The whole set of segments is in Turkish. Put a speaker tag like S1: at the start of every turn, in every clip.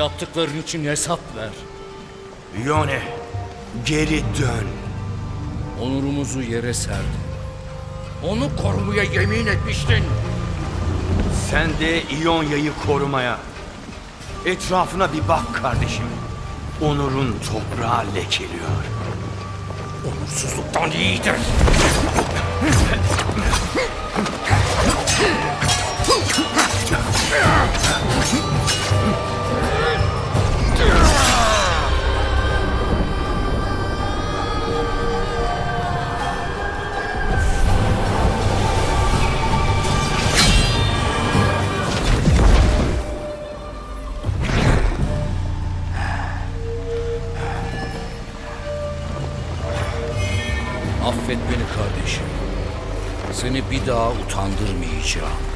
S1: Yaptıkların için hesap ver.
S2: Yone, geri dön.
S1: Onurumuzu yere serdin. Onu korumaya yemin etmiştin.
S2: Sen de İonya'yı korumaya. Etrafına bir bak kardeşim. Onur'un toprağı lekeliyor.
S1: Onursuzluktan iyidir. utandırmayacağım.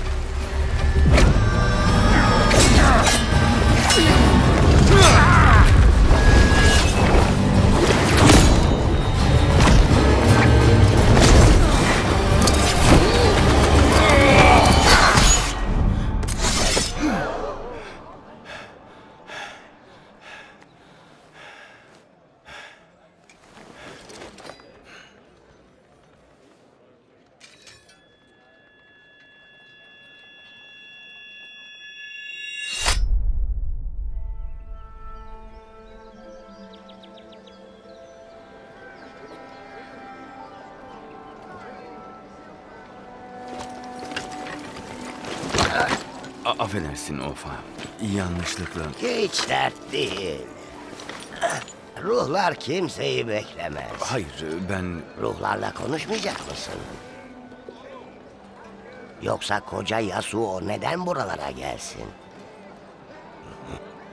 S2: A- affedersin Ofa. Yanlışlıkla.
S3: Hiç dert değil. Ruhlar kimseyi beklemez.
S2: Hayır ben...
S3: Ruhlarla konuşmayacak mısın? Yoksa koca Yasuo neden buralara gelsin?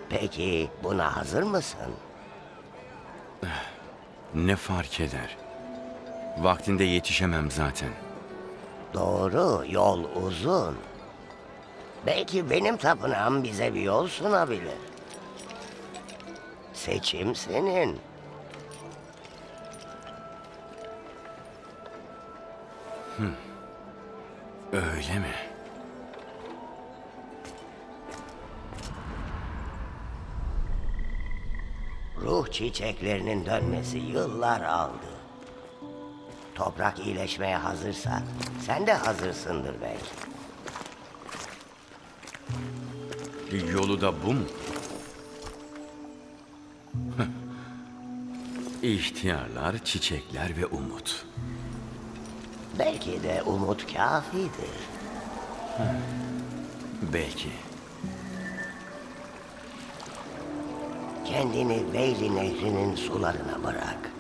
S3: Peki buna hazır mısın?
S2: Ne fark eder? Vaktinde yetişemem zaten.
S3: Doğru, yol uzun. Belki benim tapınağım bize bir yol sunabilir. Seçim senin.
S2: Öyle mi?
S3: Ruh çiçeklerinin dönmesi yıllar aldı. Toprak iyileşmeye hazırsa sen de hazırsındır belki.
S2: Yolu da bu mu? İhtiyarlar, çiçekler ve umut.
S3: Belki de umut kafidir.
S2: Belki.
S3: Kendini Veyli Nehri'nin sularına bırak.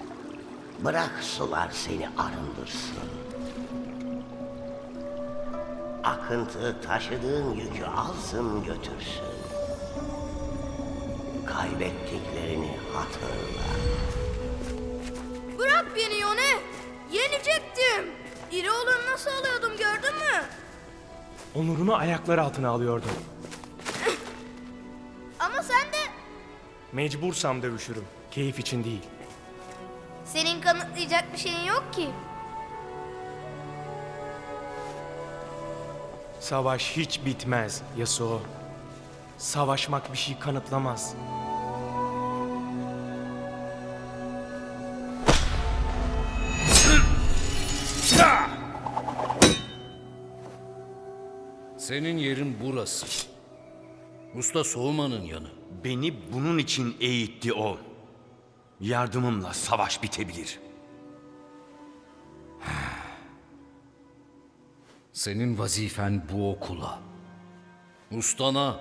S3: Bırak sular seni arındırsın. Akıntı taşıdığın yükü alsın götürsün. Kaybettiklerini hatırla.
S4: Bırak beni Yone. Yenecektim. İri olur nasıl alıyordum gördün mü?
S5: Onurunu ayakları altına alıyordu.
S4: Ama sen de
S5: Mecbursam dövüşürüm. Keyif için değil.
S4: senin kanıtlayacak bir şeyin yok ki.
S5: Savaş hiç bitmez Yasuo. Savaşmak bir şey kanıtlamaz.
S1: Senin yerin burası. Usta Soğuman'ın yanı.
S2: Beni bunun için eğitti o. Yardımımla savaş bitebilir.
S1: Senin vazifen bu okula. Ustana.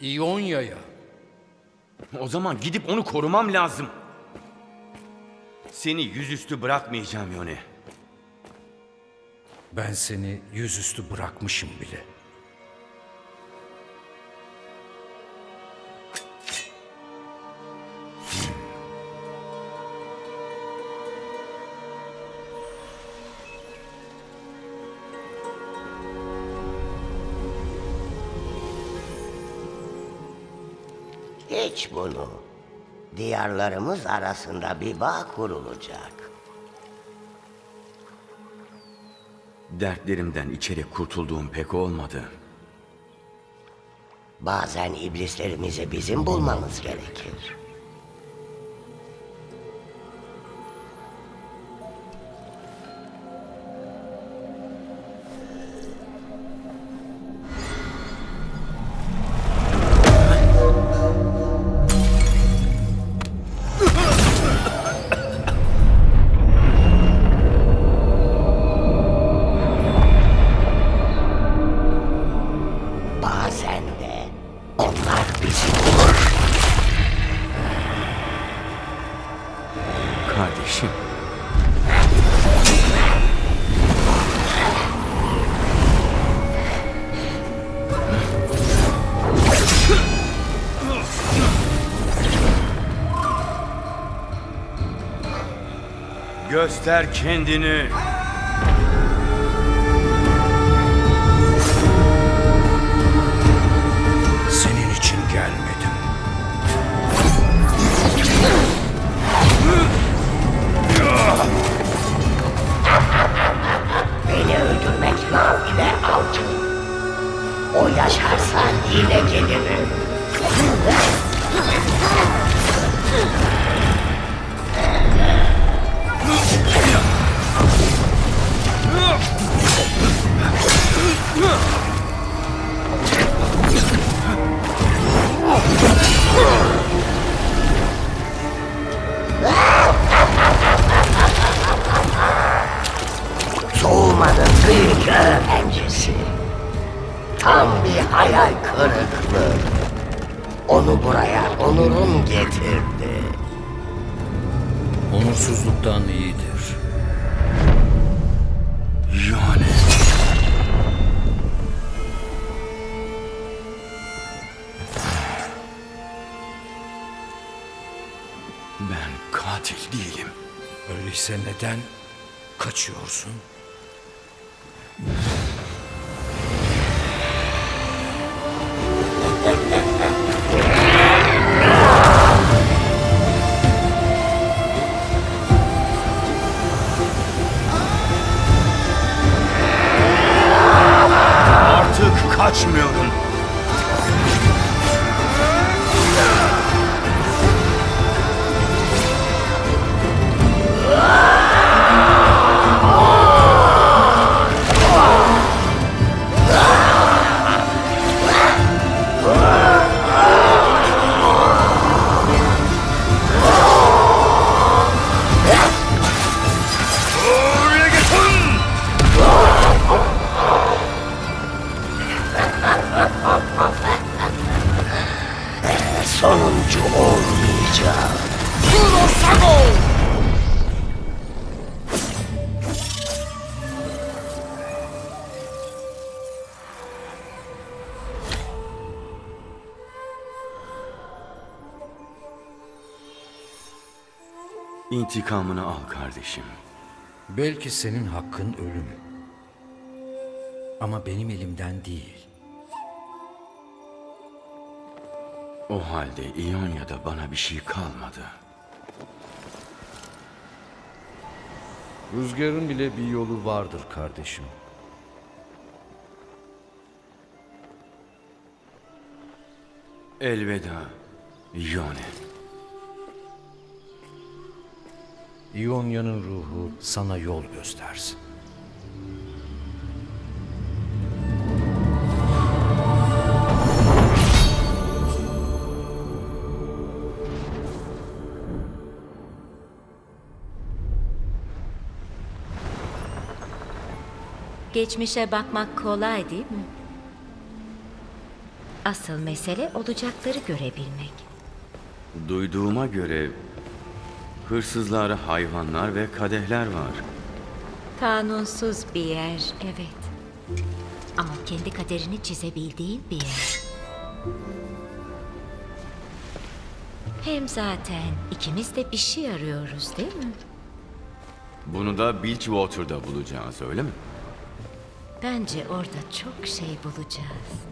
S1: İonya'ya.
S2: O zaman gidip onu korumam lazım. Seni yüzüstü bırakmayacağım Yone.
S1: Ben seni yüzüstü bırakmışım bile.
S3: Hiç bunu. Diyarlarımız arasında bir bağ kurulacak.
S2: Dertlerimden içeri kurtulduğum pek olmadı.
S3: Bazen iblislerimizi bizim bulmamız gerekir.
S2: Kardeşim. Göster kendini.
S3: Beni öldürmek nafile avcı. O yaşarsa yine gelirim. Soğumanın Onu buraya onurum getirdi.
S1: Onursuzluktan iyidir.
S2: Yani. Ben katil değilim.
S1: Öyleyse neden kaçıyorsun?
S2: İntikamını al kardeşim.
S1: Belki senin hakkın ölüm. Ama benim elimden değil.
S2: O halde İonya'da bana bir şey kalmadı.
S1: Rüzgarın bile bir yolu vardır kardeşim.
S2: Elveda Ione.
S1: İonya'nın ruhu sana yol göstersin.
S6: Geçmişe bakmak kolay değil mi? Asıl mesele olacakları görebilmek.
S2: Duyduğuma göre hırsızlara hayvanlar ve kadehler var.
S6: Kanunsuz bir yer, evet. Ama kendi kaderini çizebildiğin bir yer. Hem zaten ikimiz de bir şey arıyoruz değil mi?
S2: Bunu da Bilgewater'da bulacağız öyle mi?
S6: Bence orada çok şey bulacağız.